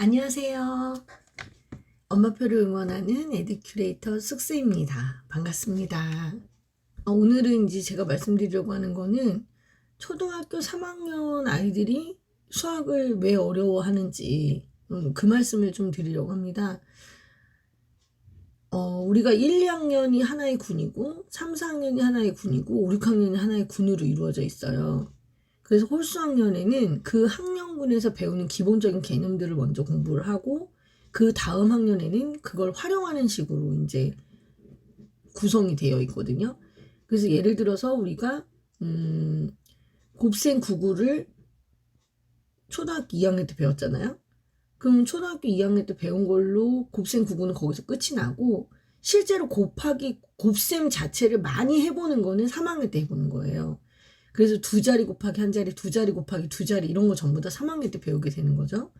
안녕하세요. 엄마표를 응원하는 에듀큐레이터 쑥스입니다. 반갑습니다. 어, 오늘은 이제 제가 말씀드리려고 하는 거는 초등학교 3학년 아이들이 수학을 왜 어려워하는지 음, 그 말씀을 좀 드리려고 합니다. 어, 우리가 1, 2학년이 하나의 군이고 3, 4학년이 하나의 군이고 5, 6학년이 하나의 군으로 이루어져 있어요. 그래서 홀수학년에는 그 학년군에서 배우는 기본적인 개념들을 먼저 공부를 하고 그 다음 학년에는 그걸 활용하는 식으로 이제 구성이 되어 있거든요. 그래서 예를 들어서 우리가 음, 곱셈 99를 초등학교 2학년 때 배웠잖아요. 그럼 초등학교 2학년 때 배운 걸로 곱셈 99는 거기서 끝이 나고 실제로 곱하기 곱셈 자체를 많이 해보는 거는 3학년 때 해보는 거예요. 그래서 두 자리 곱하기 한 자리, 두 자리 곱하기 두 자리 이런 거 전부 다 3학년 때 배우게 되는 거죠.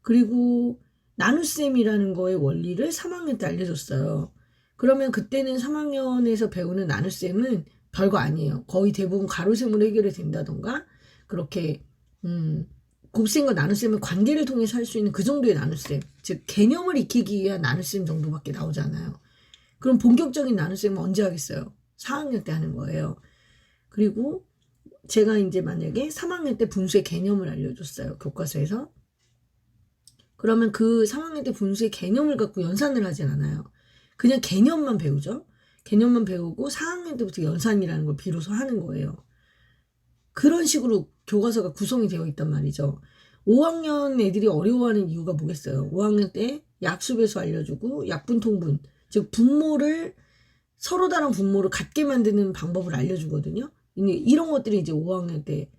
그리고 나눗셈이라는 거의 원리를 3학년 때 알려줬어요. 그러면 그때는 3학년에서 배우는 나눗셈은 별거 아니에요. 거의 대부분 가로셈으로 해결이 된다던가 그렇게 음, 곱셈과 나눗셈은 관계를 통해서 할 수 있는 그 정도의 나눗셈, 즉 개념을 익히기 위한 나눗셈 정도밖에 나오지 않아요. 그럼 본격적인 나눗셈은 언제 하겠어요? 4학년 때 하는 거예요. 그리고 제가 이제 만약에 3학년 때 분수의 개념을 알려줬어요. 교과서에서. 그러면 그 3학년 때 분수의 개념을 갖고 연산을 하진 않아요. 그냥 개념만 배우죠. 개념만 배우고 4학년 때부터 연산이라는 걸 비로소 하는 거예요. 그런 식으로 교과서가 구성이 되어 있단 말이죠. 5학년 애들이 어려워하는 이유가 뭐겠어요? 5학년 때 약수배수 알려주고 약분통분, 즉 분모를 서로 다른 분모를 같게 만드는 방법을 알려주거든요. 이런 것들이 이제 5학년 때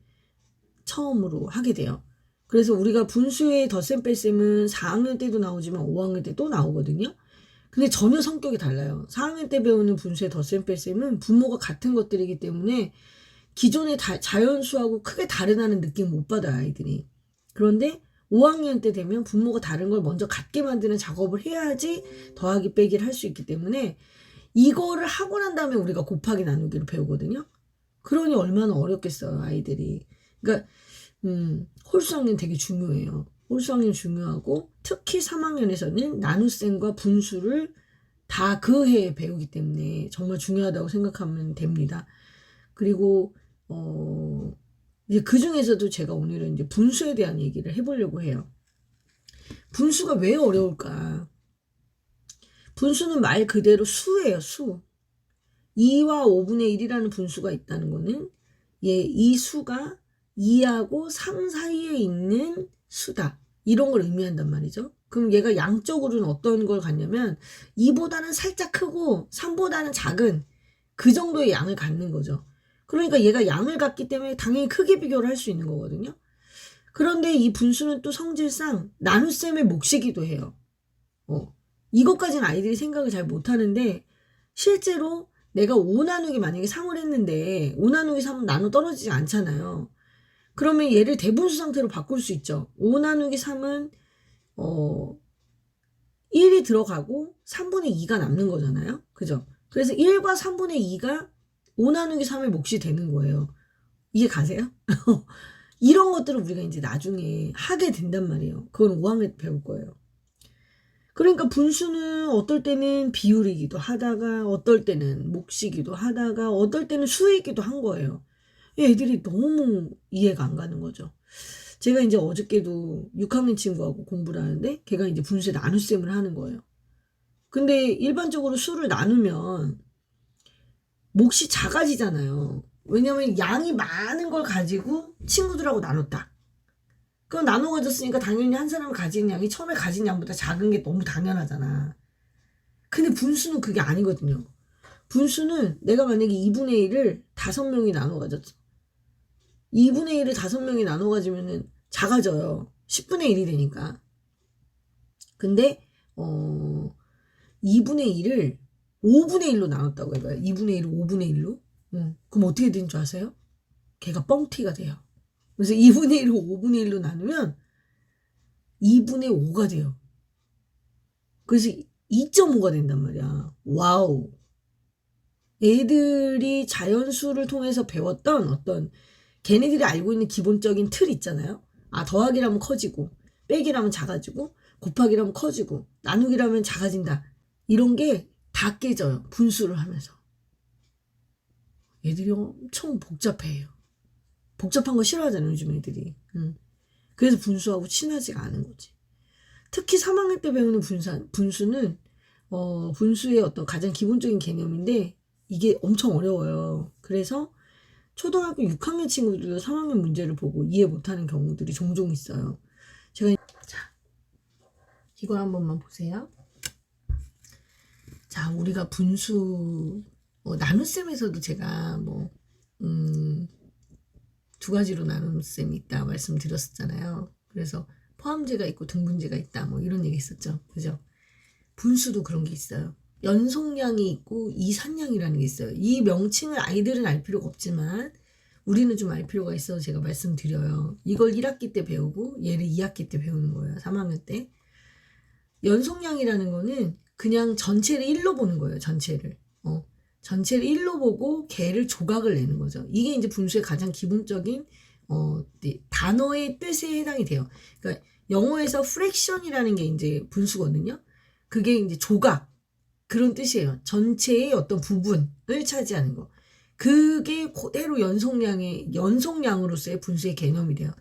처음으로 하게 돼요. 그래서 우리가 분수의 덧셈 뺄셈은 4학년 때도 나오지만 5학년 때 또 나오거든요. 근데 전혀 성격이 달라요. 4학년 때 배우는 분수의 덧셈 뺄셈은 분모가 같은 것들이기 때문에 기존의 다, 자연수하고 크게 다르다는 느낌 못 받아요, 아이들이. 그런데 5학년 때 되면 분모가 다른 걸 먼저 같게 만드는 작업을 해야지 더하기 빼기를 할 수 있기 때문에 이거를 하고 난 다음에 우리가 곱하기 나누기를 배우거든요. 그러니 얼마나 어렵겠어요, 아이들이. 그러니까 음, 홀수학년 되게 중요해요. 홀수학년 중요하고 특히 3학년에서는 나눗셈과 분수를 다 그 해에 배우기 때문에 정말 중요하다고 생각하면 됩니다. 그리고 어 이제 그 중에서도 제가 오늘은 이제 분수에 대한 얘기를 해보려고 해요. 분수가 왜 어려울까? 분수는 말 그대로 수예요, 수. 2와 5분의 1이라는 분수가 있다는 거는 예, 이 수가 2하고 3 사이에 있는 수다. 이런 걸 의미한단 말이죠. 그럼 얘가 양적으로는 어떤 걸 갖냐면 2보다는 살짝 크고 3보다는 작은 그 정도의 양을 갖는 거죠. 그러니까 얘가 양을 갖기 때문에 당연히 크게 비교를 할 수 있는 거거든요. 그런데 이 분수는 또 성질상 나눗셈의 몫이기도 해요. 어, 이것까지는 아이들이 생각을 잘 못하는데 실제로 내가 5 나누기 만약에 3을 했는데 5 나누기 3은 나눠 떨어지지 않잖아요. 그러면 얘를 대분수 상태로 바꿀 수 있죠. 5 나누기 3은 어 1이 들어가고 3분의 2가 남는 거잖아요. 그죠? 그래서 1과 3분의 2가 5 나누기 3의 몫이 되는 거예요. 이해 가세요? 이런 것들을 우리가 이제 나중에 하게 된단 말이에요. 그건 5학년 때 배울 거예요. 그러니까 분수는 어떨 때는 비율이기도 하다가 어떨 때는 몫이기도 하다가 어떨 때는 수이기도 한 거예요. 애들이 너무 이해가 안 가는 거죠. 제가 이제 어저께도 6학년 친구하고 공부를 하는데 걔가 이제 분수에 나눗셈을 하는 거예요. 근데 일반적으로 수를 나누면 몫이 작아지잖아요. 왜냐면 양이 많은 걸 가지고 친구들하고 나눴다. 그럼 나눠 가졌으니까 당연히 한 사람이 가진 양이 처음에 가진 양보다 작은 게 너무 당연하잖아. 근데 분수는 그게 아니거든요. 분수는 내가 만약에 2분의 1을 다섯 명이 나눠 가졌어. 2분의 1을 다섯 명이 나눠 가지면은 작아져요. 10분의 1이 되니까. 근데 어 2분의 1을 5분의 1로 나눴다고 해봐요. 2분의 1을 5분의 1로. 응. 그럼 어떻게 되는 줄 아세요? 걔가 뻥튀가 돼요. 그래서 2분의 1을 5분의 1로 나누면 2분의 5가 돼요. 그래서 2.5가 된단 말이야. 와우. 애들이 자연수를 통해서 배웠던 어떤 걔네들이 알고 있는 기본적인 틀 있잖아요. 아, 더하기라면 커지고, 빼기라면 작아지고 곱하기라면 커지고 나누기라면 작아진다. 이런 게 다 깨져요. 분수를 하면서. 애들이 엄청 복잡해요. 복잡한 거 싫어하잖아요, 요즘 애들이. 음. 그래서 분수하고 친하지가 않은 거지. 특히 3학년 때 배우는 분수, 분수는, 어, 분수의 어떤 가장 기본적인 개념인데, 이게 엄청 어려워요. 그래서 초등학교 6학년 친구들도 3학년 문제를 보고 이해 못하는 경우들이 종종 있어요. 제가, 자, 이걸 한 번만 보세요. 자, 우리가 분수, 어, 나눗셈에서도 제가 뭐, 음, 두 가지로 나눗셈이 있다 말씀드렸었잖아요. 그래서 포함제가 있고 등분제가 있다 뭐 이런 얘기 있었죠. 그죠? 분수도 그런 게 있어요. 연속량이 있고 이산량이라는 게 있어요. 이 명칭을 아이들은 알 필요가 없지만 우리는 좀 알 필요가 있어서 제가 말씀드려요. 이걸 1학기 때 배우고 얘를 2학기 때 배우는 거예요. 3학년 때. 연속량이라는 거는 그냥 전체를 1로 보는 거예요. 전체를. 어. 전체를 1로 보고 개를 조각을 내는 거죠. 이게 이제 분수의 가장 기본적인 어, 네, 단어의 뜻에 해당이 돼요. 그러니까 영어에서 fraction이라는 게 이제 분수거든요. 그게 이제 조각 그런 뜻이에요. 전체의 어떤 부분을 차지하는 거. 그게 그대로 연속량의 연속량으로서의 분수의 개념이 돼요.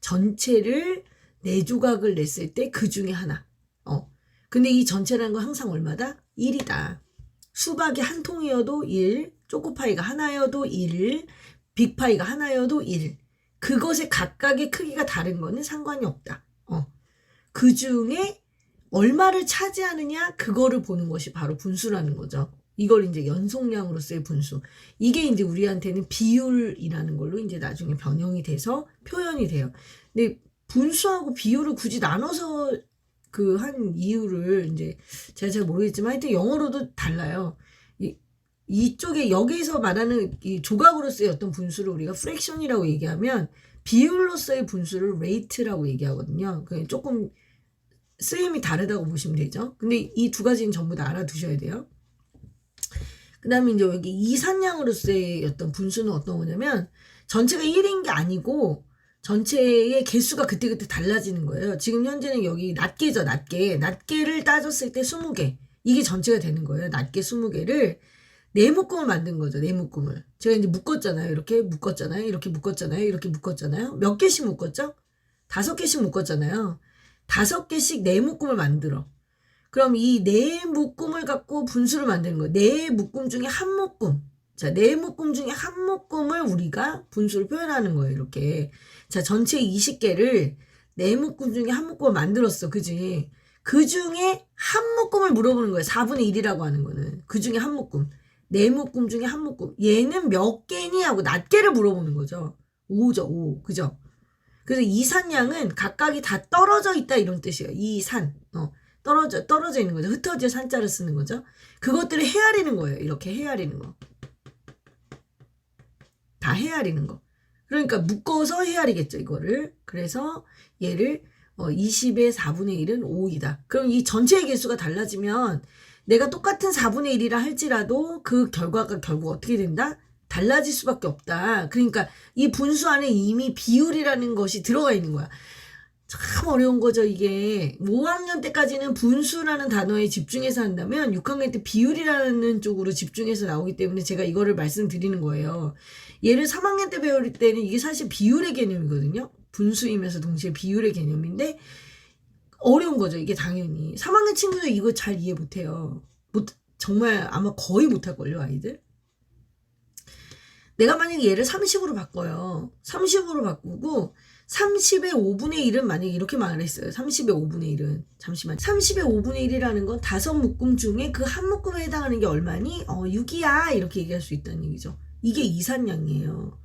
전체를 네 조각을 냈을 때 그 중에 하나. 어. 근데 이 전체라는 건 항상 얼마다? 1이다. 수박이 한 통이어도 1, 초코파이가 하나여도 1, 빅파이가 하나여도 1. 그것의 각각의 크기가 다른 거는 상관이 없다. 어. 그 중에 얼마를 차지하느냐 그거를 보는 것이 바로 분수라는 거죠. 이걸 이제 연속량으로서의 분수. 이게 이제 우리한테는 비율이라는 걸로 이제 나중에 변형이 돼서 표현이 돼요. 근데 분수하고 비율을 굳이 나눠서 그 한 이유를 이제 제가 잘 모르겠지만 하여튼 영어로도 달라요. 이, 이쪽에 여기서 말하는 이 조각으로서의 어떤 분수를 우리가 프랙션이라고 얘기하면 비율로서의 분수를 레이트라고 얘기하거든요. 그 조금 쓰임이 다르다고 보시면 되죠. 근데 이 두 가지는 전부 다 알아두셔야 돼요. 그 다음에 이제 여기 이산량으로서의 어떤 분수는 어떤 거냐면 전체가 1인 게 아니고 전체의 개수가 그때그때 달라지는 거예요. 지금 현재는 여기 낱개죠, 낱개. 낱개를 따졌을 때 20개. 이게 전체가 되는 거예요. 낱개 20개를 네 묶음을 만든 거죠. 네 묶음을. 제가 이제 묶었잖아요. 이렇게 묶었잖아요. 이렇게 묶었잖아요. 이렇게 묶었잖아요. 몇 개씩 묶었죠? 다섯 개씩 묶었잖아요. 다섯 개씩 네 묶음을 만들어. 그럼 이 네 묶음을 갖고 분수를 만드는 거예요. 네 묶음 중에 한 묶음. 자, 네 묶음 중에 한 묶음을 우리가 분수를 표현하는 거예요. 이렇게. 자, 전체 20개를 네 묶음 중에 한 묶음을 만들었어. 그지? 그 중에 한 묶음을 물어보는 거예요. 4분의 1이라고 하는 거는. 그 중에 한 묶음. 네 묶음 중에 한 묶음. 얘는 몇 개니? 하고 낱개를 물어보는 거죠. 5죠, 5. 그죠? 그래서 이산량은 각각이 다 떨어져 있다 이런 뜻이에요. 이 산. 어. 떨어져, 떨어져 있는 거죠. 흩어져 산자를 쓰는 거죠. 그것들을 헤아리는 거예요. 이렇게 헤아리는 거. 다 헤아리는 거. 그러니까 묶어서 헤아리겠죠, 이거를. 그래서 얘를 어, 20의 4분의 1은 5이다. 그럼 이 전체의 개수가 달라지면 내가 똑같은 4분의 1이라 할지라도 그 결과가 결국 어떻게 된다? 달라질 수밖에 없다. 그러니까 이 분수 안에 이미 비율이라는 것이 들어가 있는 거야. 참 어려운 거죠, 이게. 5학년 때까지는 분수라는 단어에 집중해서 한다면 6학년 때 비율이라는 쪽으로 집중해서 나오기 때문에 제가 이거를 말씀드리는 거예요. 얘를 3학년 때 배울 때는 이게 사실 비율의 개념이거든요. 분수이면서 동시에 비율의 개념인데 어려운 거죠, 이게 당연히. 3학년 친구들 이거 잘 이해 못 해요. 못, 정말 아마 거의 못할걸요, 아이들. 내가 만약에 얘를 30으로 바꿔요. 30으로 바꾸고 30의 5분의 1은 만약에 이렇게 말을 했어요. 30의 5분의 1은. 잠시만. 30의 5분의 1이라는 건 다섯 묶음 중에 그 한 묶음에 해당하는 게 얼마니? 어, 6이야. 이렇게 얘기할 수 있다는 얘기죠. 이게 이산량이에요.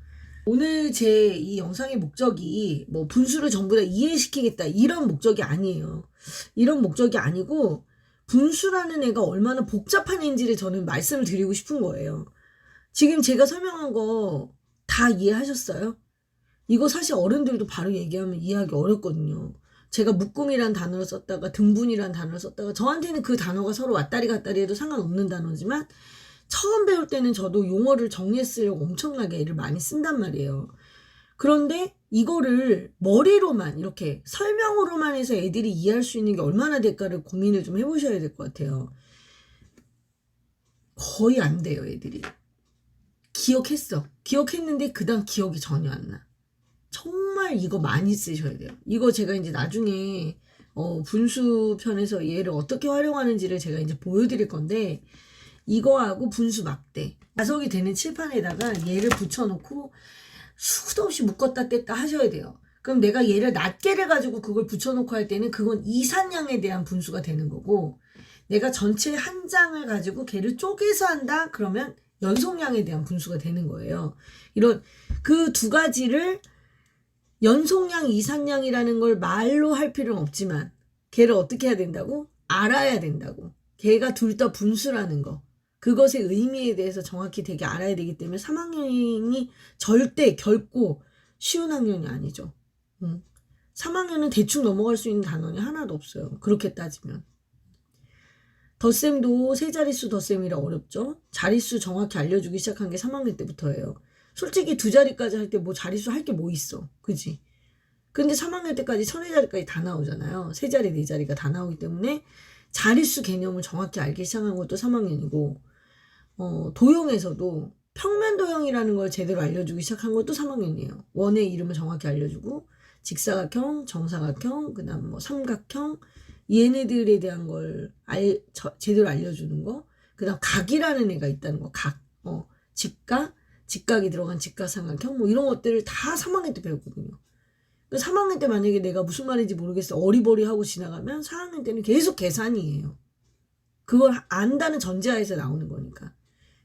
오늘 제 이 영상의 목적이 뭐 분수를 전부 다 이해시키겠다. 이런 목적이 아니에요. 이런 목적이 아니고 분수라는 애가 얼마나 복잡한 애인지를 저는 말씀을 드리고 싶은 거예요. 지금 제가 설명한 거 다 이해하셨어요? 이거 사실 어른들도 바로 얘기하면 이해하기 어렵거든요. 제가 묶음이란 단어를 썼다가 등분이란 단어를 썼다가 저한테는 그 단어가 서로 왔다리 갔다리 해도 상관없는 단어지만 처음 배울 때는 저도 용어를 정리했으려고 엄청나게 애를 많이 쓴단 말이에요. 그런데 이거를 머리로만 이렇게 설명으로만 해서 애들이 이해할 수 있는 게 얼마나 될까를 고민을 좀 해보셔야 될 것 같아요. 거의 안 돼요, 애들이. 기억했어. 기억했는데 그 다음 기억이 전혀 안 나. 정말 이거 많이 쓰셔야 돼요. 이거 제가 이제 나중에 어, 분수 편에서 얘를 어떻게 활용하는지를 제가 이제 보여드릴 건데 이거하고 분수 막대 자석이 되는 칠판에다가 얘를 붙여놓고 수도 없이 묶었다 뗐다 하셔야 돼요. 그럼 내가 얘를 낱개를 가지고 그걸 붙여놓고 할 때는 그건 이산량에 대한 분수가 되는 거고 내가 전체 한 장을 가지고 걔를 쪼개서 한다 그러면 연속량에 대한 분수가 되는 거예요. 이런 그 두 가지를 연속량, 이산량이라는 걸 말로 할 필요는 없지만 걔를 어떻게 해야 된다고? 알아야 된다고. 걔가 둘 다 분수라는 거. 그것의 의미에 대해서 정확히 되게 알아야 되기 때문에 3학년이 절대 결코 쉬운 학년이 아니죠. 응. 3학년은 대충 넘어갈 수 있는 단원이 하나도 없어요. 그렇게 따지면. 덧셈도 세 자릿수 덧셈이라 어렵죠. 자릿수 정확히 알려주기 시작한 게 3학년 때부터예요. 솔직히 두 자리까지 할 때 뭐 자릿수 할 게 뭐 있어. 그지? 근데 3학년 때까지 천의 자리까지 다 나오잖아요. 세 자리, 네 자리가 다 나오기 때문에 자릿수 개념을 정확히 알기 시작한 것도 3학년이고, 어, 도형에서도 평면 도형이라는 걸 제대로 알려주기 시작한 것도 3학년이에요. 원의 이름을 정확히 알려주고, 직사각형, 정사각형, 그 다음 뭐 삼각형, 얘네들에 대한 걸 알, 저, 제대로 알려주는 거, 그 다음 각이라는 애가 있다는 거, 각, 어, 직각, 직각이 들어간 직각삼각형, 뭐 이런 것들을 다 3학년 때 배웠거든요. 3학년 때 만약에 내가 무슨 말인지 모르겠어. 어리버리하고 지나가면 4학년 때는 계속 계산이에요. 그걸 안다는 전제하에서 나오는 거니까.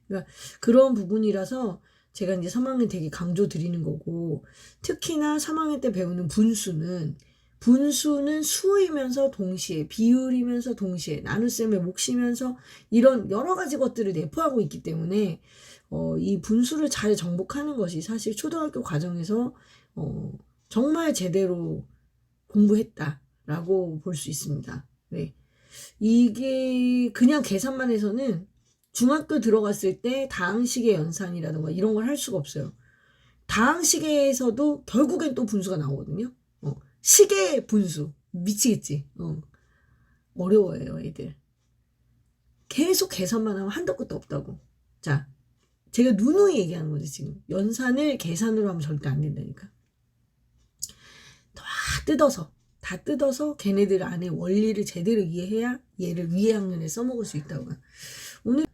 그러니까 그런 부분이라서 제가 이제 3학년 되게 강조 드리는 거고, 특히나 3학년 때 배우는 분수는, 분수는 수이면서 동시에, 비율이면서 동시에, 나눗셈에 몫이면서 이런 여러 가지 것들을 내포하고 있기 때문에, 어, 이 분수를 잘 정복하는 것이 사실 초등학교 과정에서, 어, 정말 제대로 공부했다라고 볼 수 있습니다. 네. 이게 그냥 계산만 해서는 중학교 들어갔을 때 다항식의 연산이라든가 이런 걸 할 수가 없어요. 다항식에서도 결국엔 또 분수가 나오거든요. 어, 식의 분수. 미치겠지. 어. 어려워요, 애들. 계속 계산만 하면 한도 끝도 없다고. 자, 제가 누누이 얘기하는 거지, 지금. 연산을 계산으로 하면 절대 안 된다니까. 다 뜯어서 다 뜯어서 걔네들 안에 원리를 제대로 이해해야 얘를 위에 학년에 써먹을 수 있다고. 오늘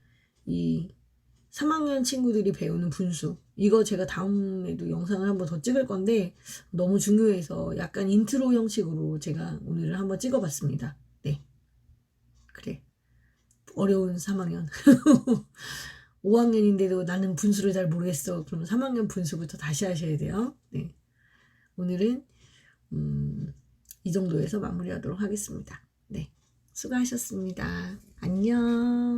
이 3학년 친구들이 배우는 분수 이거 제가 다음에도 영상을 한번 더 찍을 건데 너무 중요해서 약간 인트로 형식으로 제가 오늘은 한번 찍어봤습니다. 네, 그래 어려운 3학년 5학년인데도 나는 분수를 잘 모르겠어. 그러면 3학년 분수부터 다시 하셔야 돼요. 네, 오늘은 음, 이 정도에서 마무리하도록 하겠습니다. 네. 수고하셨습니다. 안녕.